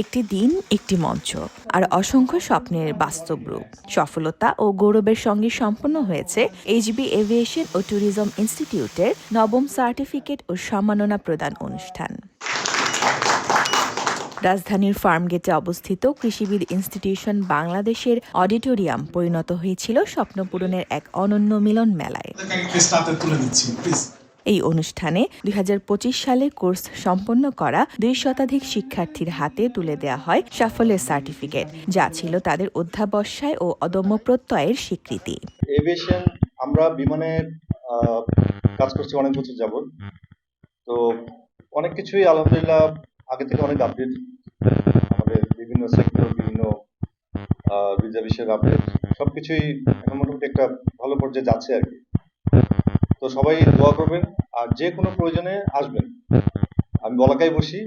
একটি দিন, একটি মঞ্চ আর অসংখ্য স্বপ্নের বাস্তব রূপ। সফলতা ও গৌরবের সঙ্গে সম্পন্ন হয়েছে এইচবি এভিয়েশন ও ট্যুরিজম ইনস্টিটিউটের নবম সার্টিফিকেট ও সম্মাননা প্রদান অনুষ্ঠান। রাজধানীর ফার্মগেটে অবস্থিত কৃষিবিদ ইনস্টিটিউশন বাংলাদেশের অডিটোরিয়াম পরিণত হয়েছিল স্বপ্নপূরণের এক অনন্য মিলন মেলায়। এই অনুষ্ঠানে দুই হাজার পঁচিশ সালে কোর্স সম্পন্ন করা দুই শতাধিক শিক্ষার্থীর হাতে তুলে দেওয়া হয় সাফল্যের সার্টিফিকেট, যা ছিল তাদের অধ্যাবসায় ও অদম্য প্রত্যয়ের স্বীকৃতি। আমরা বিমানে কাজ করছি অনেক বছর যাবত তো অনেক কিছুই আলহামদুলিল্লাহ আগে থেকে অনেক আপডেট আমাদের বিভিন্ন সেক্টর বিভিন্ন বিষয়ের আপডেট সবকিছুই এখন মোটামুটি একটা ভালো পর্যায়ে যাচ্ছে আর কি। তো সবাই দোয়া করবেন আর যে কোনো প্রয়োজনে আসবেন। আমি বলাকাই বসি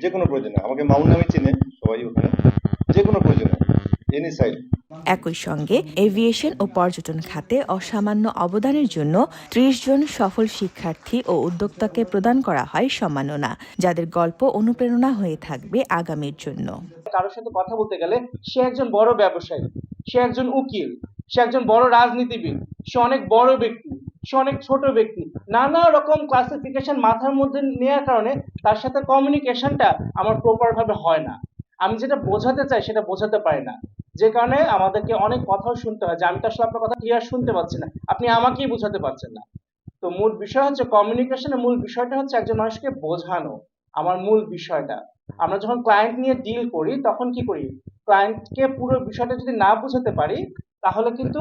যে কোনো প্রয়োজনে। আমাকে মামুন নামে চিনে সবাই ওখানে। যে কোনো প্রয়োজনে এনি সাইড একই সঙ্গে এভিয়েশন ও পর্যটন খাতে অসামান্য অবদানের জন্য ত্রিশ জন সফল শিক্ষার্থী ও উদ্যোক্তাকে প্রদান করা হয় সম্মাননা যাদের গল্প অনুপ্রেরণা হয়ে থাকবে আগামীর জন্য। কারোর সাথে কথা বলতে গেলে সে একজন বড় ব্যবসায়ী সে একজন উকিল সে একজন বড় রাজনীতিবিদ সে অনেক বড় ব্যক্তি। সে অনেক ছোট ব্যক্তি। নানা রকম ক্লাসিফিকেশন মাথার মধ্যে নেওয়ার কারণে তার সাথে কমিউনিকেশনটা আমার প্রপার ভাবে হয় না। আমি যেটা বোঝাতে চাই সেটা বোঝাতে পারি না। যে কারণে আমাদেরকে অনেক কথাও শুনতে হয়। যে আমি তো আসলে আপনার কথা ক্লিয়ার শুনতে পাচ্ছি না। আপনি আমাকেই বোঝাতে পারছেন না। তো মূল বিষয় হচ্ছে কমিউনিকেশনের মূল বিষয়টা হচ্ছে একজন মানুষকে বোঝানো। আমার মূল বিষয়টা। আমরা যখন ক্লায়েন্ট নিয়ে ডিল করি, তখন কি করি? ক্লায়েন্টকে পুরো বিষয়টা যদি না বোঝাতে পারি, তাহলে কিন্তু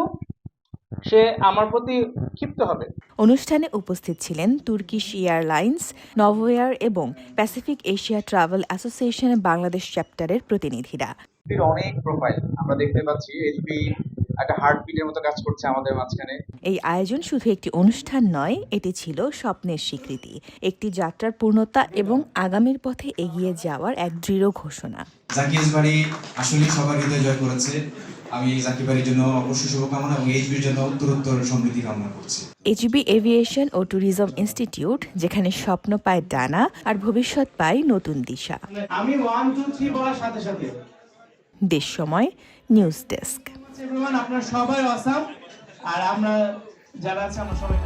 সে আমার প্রতি ক্ষিপ্ত হবে। অনুষ্ঠানে উপস্থিত ছিলেন তুর্কিশ এয়ারলাইন্স নভোয়ার এবং প্যাসিফিক এশিয়া ট্রাভেল অ্যাসোসিয়েশনের বাংলাদেশ চ্যাপ্টারের প্রতিনিধিরা। অনেক প্রোফাইল আমরা দেখতে পাচ্ছি। একটা হার্টবিটের মতো কাজ করছে আমাদের মাঝখানে। এই আয়োজন শুধু একটি অনুষ্ঠান নয় এটি ছিল স্বপ্নের স্বীকৃতি। একটি যাত্রার পূর্ণতা এবং আগামীর পথে এগিয়ে যাওয়ার এক দৃঢ় ঘোষণা। জাকির আসলেই সবার হৃদয় জয় করেছে। আমি বাড়ির জন্য অবশ্যই শুভকামনা এবং এইচবির জন্য উত্তরোত্তর সমৃদ্ধি কামনা করছি। এইচবি এভিয়েশন ও ট্যুরিজম ইনস্টিটিউট যেখানে স্বপ্ন পায় ডানা আর ভবিষ্যৎ পায় নতুন দিশা। আমি ওয়ান টু থ্রি বলার সাথে সাথে। দেশ সময় নিউজ ডেস্ক। আপনারা সবাই অসাম আর আমরা যারা আছে আমরা সবাই